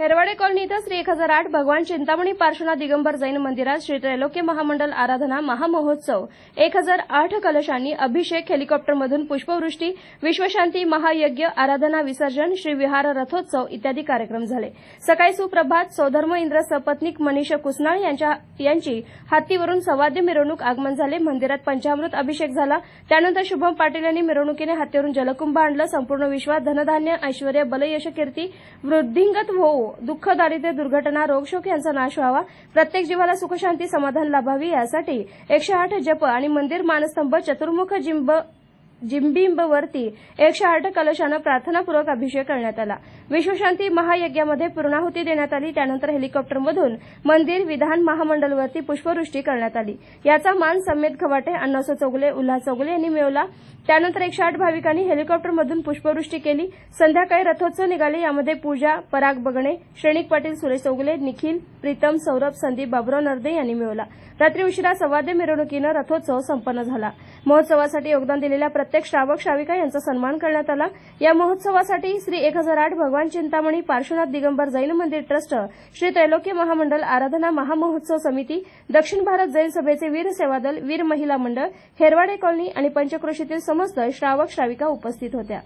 Herwade colony इथं श्री एक हजार आठ भगवान चिंतामणी पार्श्वनाथ दिगंबर जैन मंदिरात श्री त्रैलोक्य महामंडल आराधना महामहोत्सव एक हजार आठ कलशांनी अभिषेक हेलिकॉप्टरमधून पुष्पवृष्टी विश्वशांती महायज्ञ आराधना विसर्जन श्री विहार रथोत्सव इत्यादी कार्यक्रम झाले. सकाळी सुप्रभात सौधर्म इंद्र सपत्नीक मनीष कुसनाळ यांच्या यांची हत्तीवरून सवाद्य मिरवणूक आगमन झाले. मंदिरात पंचामृत अभिषेक झाला. त्यानंतर शुभम पाटील यांनी मिरवणुकीने हत्तीवरून जलकुंभ आणलं. संपूर्ण विश्वात धनधान्य ऐश्वर बलयश कीर्ती वृद्धिंगत होऊ. दुःख दारिद्र्य दुर्घटना रोगशोक यांचा नाश व्हावा. प्रत्येक जीवाला सुखशांती समाधान लाभावी. यासाठी एकशे आठ जप आणि मंदिर मानस्तंभ चतुर्मुख जिंब जिंबिंबवरती एकशे आठ कलशानं प्रार्थनापूर्वक अभिषेक करण्यात आला. विश्वशांती महायज्ञामध्ये पूर्णाहुती देण्यात आली. त्यानंतर हेलिकॉप्टरमधून मंदिर विधान महामंडलवरती पुष्पवृष्टी करण्यात आली. याचा मान समेत खवाटे अण्णासो चौगुले उल्हास चौगुले यांनी मिळवला. त्यानंतर एकशे आठ भाविकांनी हेलिकॉप्टरमधून पुष्पवृष्टी केली. संध्याकाळी रथोत्सव निघाले. यामध्ये पूजा पराग बगणे श्रेणिक पाटील सुरेश चौगुले निखिल प्रीतम सौरभ संदीप बाबुराव नरदे यांनी मिळवला. रात्री उशिरा संवाद्य मिरवणुकीनं रथोत्सव संपन्न झाला. महोत्सवासाठी योगदान दिलेल्या प्रत्येक श्रावक श्राविका यांचा सन्मान करण्यात आला. या महोत्सवासाठी श्री एक हजार आठ भगवान चिंतामणी पार्श्वनाथ दिगंबर जैन मंदिर ट्रस्ट श्री त्रैलोक्य महामंडल आराधना महामहोत्सव समिती दक्षिण भारत जैन सभेचे वीर सेवा दल वीर महिला मंडळ हेरवाडे कॉलनी आणि पंचक्रोशीतील समस्त श्रावक श्राविका उपस्थित होत्या.